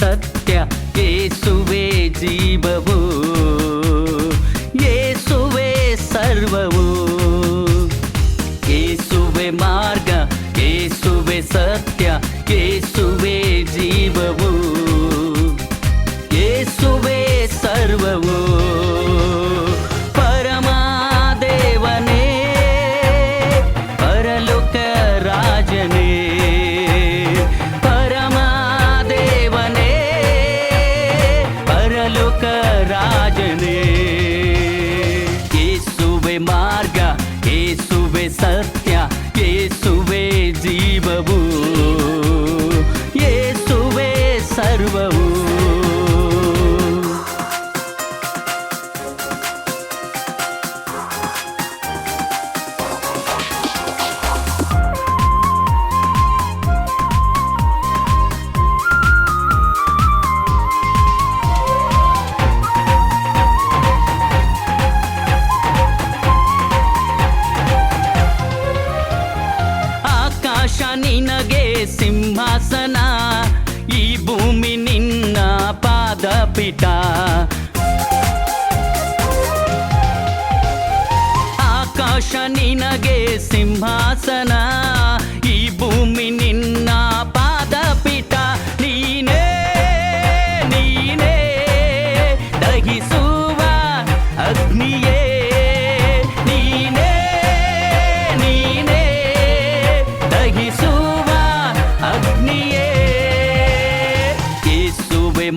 सत्य ये सुवे वो ये सुवे सर्वो ये सुवे मार्ग ये सुवे सत्य さ ಭೂಮಿ ನಿನ್ನ ಪಾದಪೀಠ. ಆಕಾಶ ನಿನಗೆ ಸಿಂಹಾಸನ.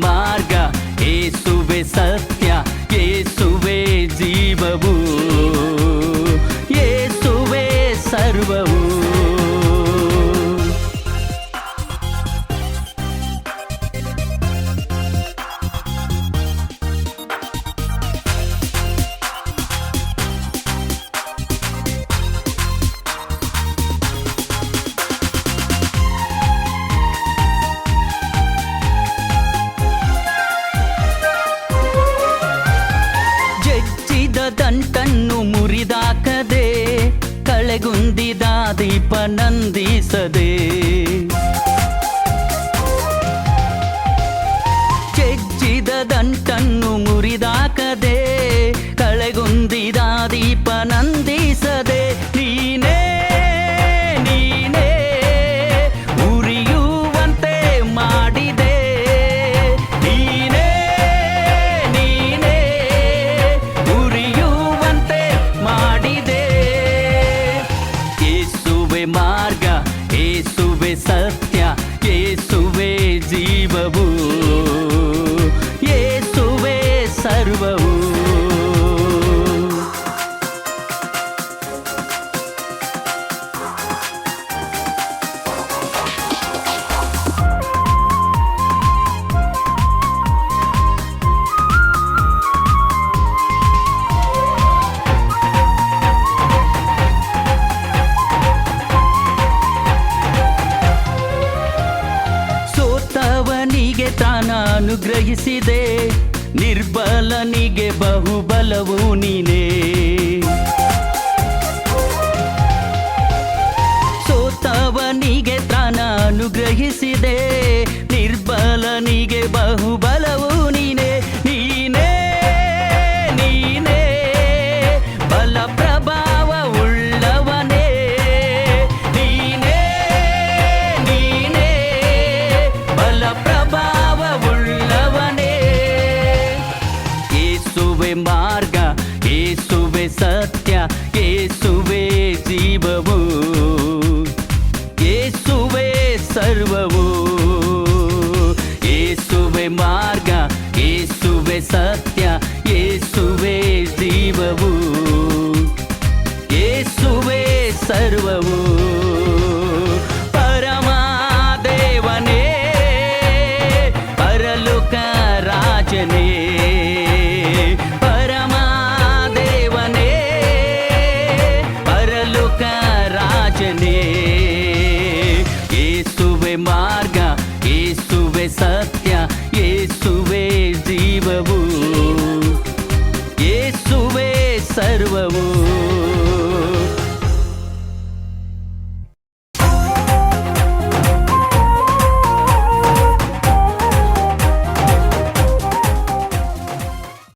ಮಾರ್ಗ ಯೇಸುವೆ ಸತ್ಯ ಯೇಸುವೆ ಜೀವವು ಯೇಸುವೆ ಸರ್ವವು கற்ப நந்தீசதே ಅನುಗ್ರಹಿಸಿದೆ ನಿರ್ಬಲನಿಗೆ ಬಹುಬಲವು ನೀನೇ. ಸೋತವನಿಗೆ ತಾನ ಅನುಗ್ರಹಿಸಿದೆ ನಿರ್ಬಲನಿಗೆ ಬಹುಬಲವು ಸರ್ವವು ಯೇಸುವೆ ಮಾರ್ಗ ಯೇಸುವೆ ಸತ್ಯ ಯೇಸುವೆ ಜೀವವು ಯೇಸುವೆ ಸರ್ವವು ಯೇಸುವೆ ಸತ್ಯ ಯೇಸುವೆ ಜೀವವು ಯೇಸುವೆ ಸರ್ವವು